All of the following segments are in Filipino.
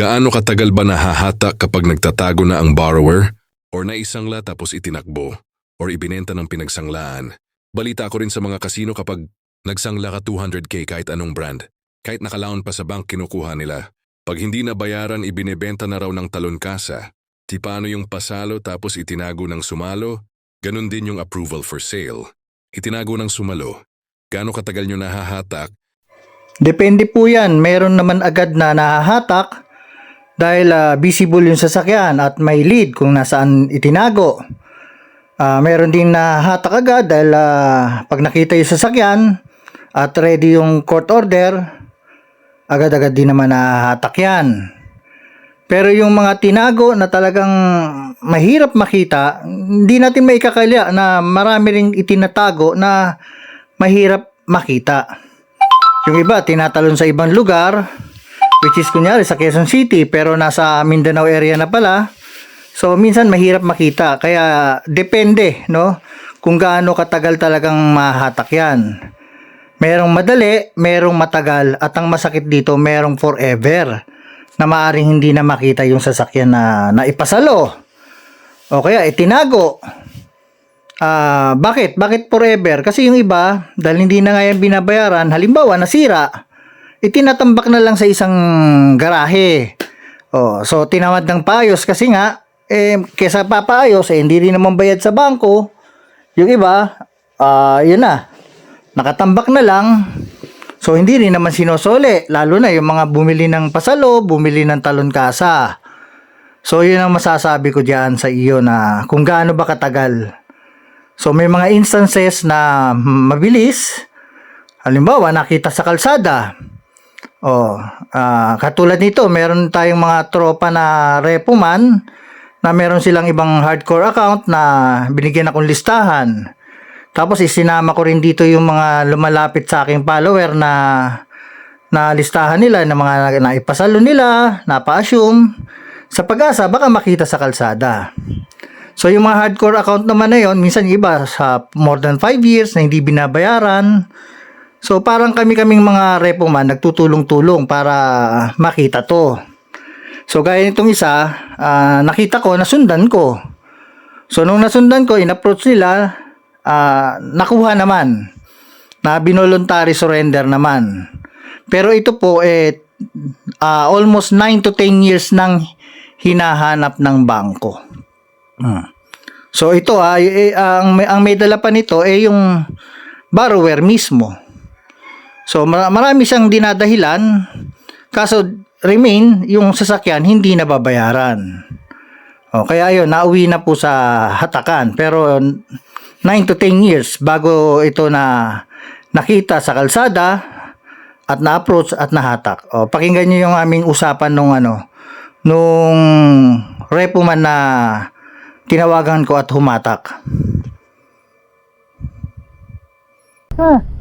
Gaano katagal ba nahahata kapag nagtatago na ang borrower? Or naisangla tapos itinakbo? Or ibinenta ng pinagsanglaan? Balita ko rin sa mga kasino kapag nagsangla ka 200k kahit anong brand. Kahit nakalaon pa sa bank kinukuha nila. Pag hindi na bayaran ibinebenta na raw ng talon kasa. Di paano yung pasalo tapos itinago ng sumalo? Ganon din yung approval for sale. Itinago ng sumalo. Gaano katagal nyo nahahatak? Depende po yan. Meron naman agad na nahahatak dahil ah, visible yung sasakyan at may lead kung nasaan itinago. Ah, meron din nahahatak agad dahil ah, pag nakita yung sasakyan at ready yung court order, agad-agad din naman nahahatak yan. Pero yung mga tinago na talagang mahirap makita, hindi natin maikakalya na marami ring itinatago na mahirap makita. Yung iba, tinatalon sa ibang lugar, which is kunyari sa Quezon City, pero nasa Mindanao area na pala. So, minsan mahirap makita. Kaya, depende, no? Kung gaano katagal talagang mahatak yan. Merong madali, merong matagal, at ang masakit dito, merong forever na maaring hindi na makita yung sasakyan na naipasalo. O kaya, itinago. Ah, bakit? Bakit forever? Kasi yung iba, dahil hindi na nga binabayaran, halimbawa nasira, itinatambak na lang sa isang garahe. Oh, so tinawad ng paayos kasi nga eh kesa papaayos eh hindi rin naman bayad sa bangko. Yung iba, ah, yun na. Nakatambak na lang. So hindi rin naman sinosole, lalo na yung mga bumili ng pasalo, bumili ng talon kasa. So yun ang masasabi ko diyan sa iyo na kung gaano ba katagal So may mga instances na mabilis. Halimbawa, nakita sa kalsada. Oh, ah, katulad nito, meron tayong mga tropa na repoman na meron silang ibang hardcore account na binigyan akong listahan. Tapos isinama ko rin dito yung mga lumalapit sa aking follower na na listahan nila ng mga naipasalo nila, napa-assume sa pag-asa baka makita sa kalsada. So yung mga hardcore account naman na yon, minsan iba sa more than 5 years na hindi binabayaran. So parang kami-kaming mga repo man nagtutulong-tulong para makita to. So gaya nitong isa, ah, nakita ko, nasundan ko. So nung nasundan ko, in-approach nila, ah, nakuha naman. Na binoluntary surrender naman. Pero ito po, eh, ah, almost 9 to 10 years nang hinahanap ng bangko. Hmm. So ito ah, eh, ang ang may dala pa nito eh yung borrower mismo. So mara- marami siyang dinadahilan kaso remain yung sasakyan hindi nababayaran. O kaya ayun, nauwi na po sa hatakan pero 9 to 10 years bago ito na nakita sa kalsada at na-approach at nahatak. O pakinggan niyo yung aming usapan nung ano nung repo man na tinawagan ko at humatak. Ha?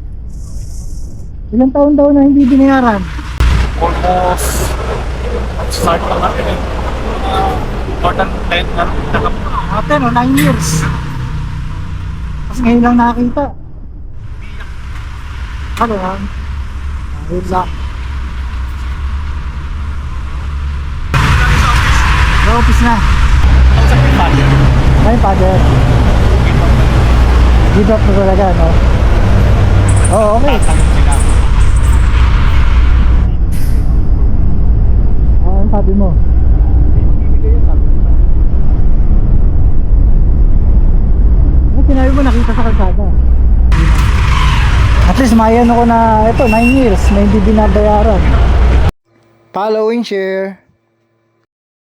Ilang taon daw na hindi binayaran? almost start lang natin eh. Uh, more than 10 na nakap Ate, no, 9 years. Tapos ngayon lang nakakita. Ano yan? Ayun lang. Sa office na. sa father. Ay, father. Give up na talaga, no? Oo, okay. Tatanong sabi mo? Yun sabi nila. Ano sinabi mo nakita sa kalsada? At least mayan ako na ito, 9 years na hindi binabayaran. Following share.